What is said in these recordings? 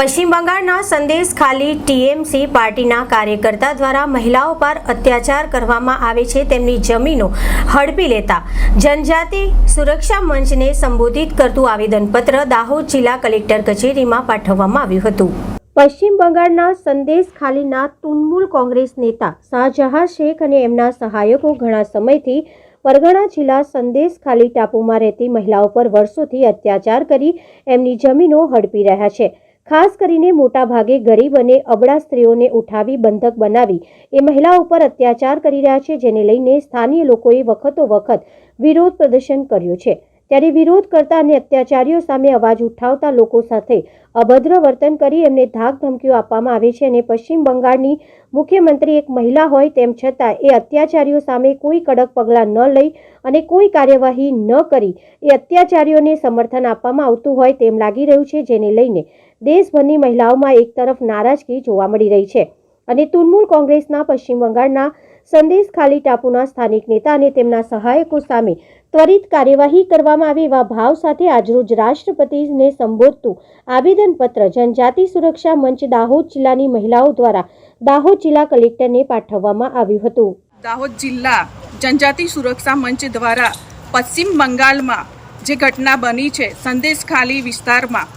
પશ્ચિમ બંગાળના સંદેશ ખાલી ટીએમસી પાર્ટીના કાર્યકર્તા દ્વારા મહિલાઓ પર અત્યાચાર કરવામાં આવે છે તેમની જમીનો હડપી લેતા જનજાતિ સુરક્ષા મંચને સંબોધિત કરતું આવેદનપત્ર દાહોદ જિલ્લા કલેક્ટર કચેરીમાં પાઠવવામાં આવ્યું હતું. પશ્ચિમ બંગાળના સંદેશ ખાલીના તૃણમૂલ કોંગ્રેસ નેતા શાહજહાં શેખ અને એમના સહાયકો ઘણા સમયથી પરગણા જિલ્લા સંદેશ ખાલી ટાપુમાં રહેતી મહિલાઓ પર વર્ષોથી અત્યાચાર કરી એમની જમીનો હડપી રહ્યા છે. ખાસ કરીને મોટાભાગે ગરીબ અને અબળા સ્ત્રીઓને ઉઠાવી બંધક બનાવી. એ મહિલાઓ પર અત્યાચાર કરી રહ્યા છે, જેને લઈને સ્થાનીય લોકોએ વખતો વખત વિરોધ પ્રદર્શન કર્યું છે. ત્યારે વિરોધ કરતા અને અત્યાચારીઓ સામે અવાજ ઉઠાવતા લોકો સાથે અભદ્ર વર્તન કરી એમને ધાક ધમકીઓ આપવામાં આવે છે અને પશ્ચિમ બંગાળની મુખ્યમંત્રી એક મહિલા હોય તેમ છતાં એ અત્યાચારીઓ સામે કોઈ કડક પગલાં ન લઈ અને કોઈ કાર્યવાહી ન કરી એ અત્યાચારીઓને સમર્થન આપવામાં આવતું હોય તેમ લાગી રહ્યું છે, જેને લઈને દેશભરની મહિલાઓમાં એક તરફ નારાજગી જોવા મળી રહી છે અને તૃણમૂલ કોંગ્રેસના પશ્ચિમ બંગાળના સંદેશ ખાલી ટાપુના સ્થાનિક નેતા અને તેમના સહાયકો સામે ત્વરિત કાર્યવાહી કરવામાં આવે એવા ભાવ સાથે આજરોજ રાષ્ટ્રપતિને સંબોધતું આવેદનપત્ર જનજાતિ સુરક્ષા મંચ દાહોદ જિલ્લાની મહિલાઓ દ્વારા દાહોદ જિલ્લા કલેક્ટરને પાઠવવામાં આવ્યું હતું. દાહોદ જિલ્લા જનજાતિ સુરક્ષા મંચ દ્વારા પશ્ચિમ બંગાળમાં જે ઘટના બની છે, સંદેશ ખાલી વિસ્તારમાં,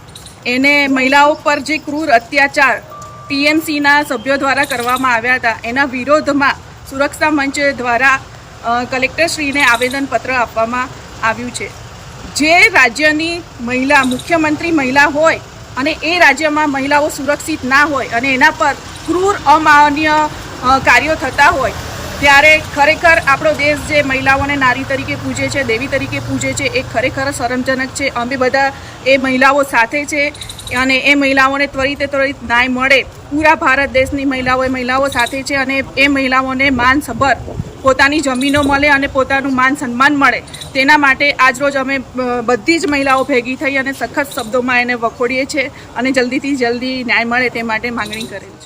એને મહિલાઓ પર જે ક્રૂર અત્યાચાર ટીએમસીના સભ્યો દ્વારા કરવામાં આવ્યા હતા, એના વિરોધમાં સુરક્ષા મંચ દ્વારા કલેક્ટરશ્રીને આવેદનપત્ર આપવામાં આવ્યું છે. જે રાજ્યની મહિલા, મુખ્યમંત્રી મહિલા હોય અને એ રાજ્યમાં મહિલાઓ સુરક્ષિત ના હોય અને એના પર ક્રૂર, અમાન્ય કાર્યો થતા હોય, ત્યારે ખરેખર આપણો દેશ જે મહિલાઓને નારી તરીકે પૂજે છે, દેવી તરીકે પૂજે છે, એ ખરેખર શરમજનક છે. અમે બધા એ મહિલાઓ સાથે છે અને એ મહિલાઓને ત્વરિતે ત્વરિત ન્યાય મળે. પૂરા ભારત દેશની મહિલાઓ એ મહિલાઓ સાથે છે અને એ મહિલાઓને માનસભર પોતાની જમીનો મળે અને પોતાનું માન સન્માન મળે. તેના માટે આજરોજ અમે બધી જ મહિલાઓ ભેગી થઈ અને સખત શબ્દોમાં એને વખોડીએ છીએ અને જલ્દીથી જલ્દી ન્યાય મળે તે માટે માંગણી કરેલ છે.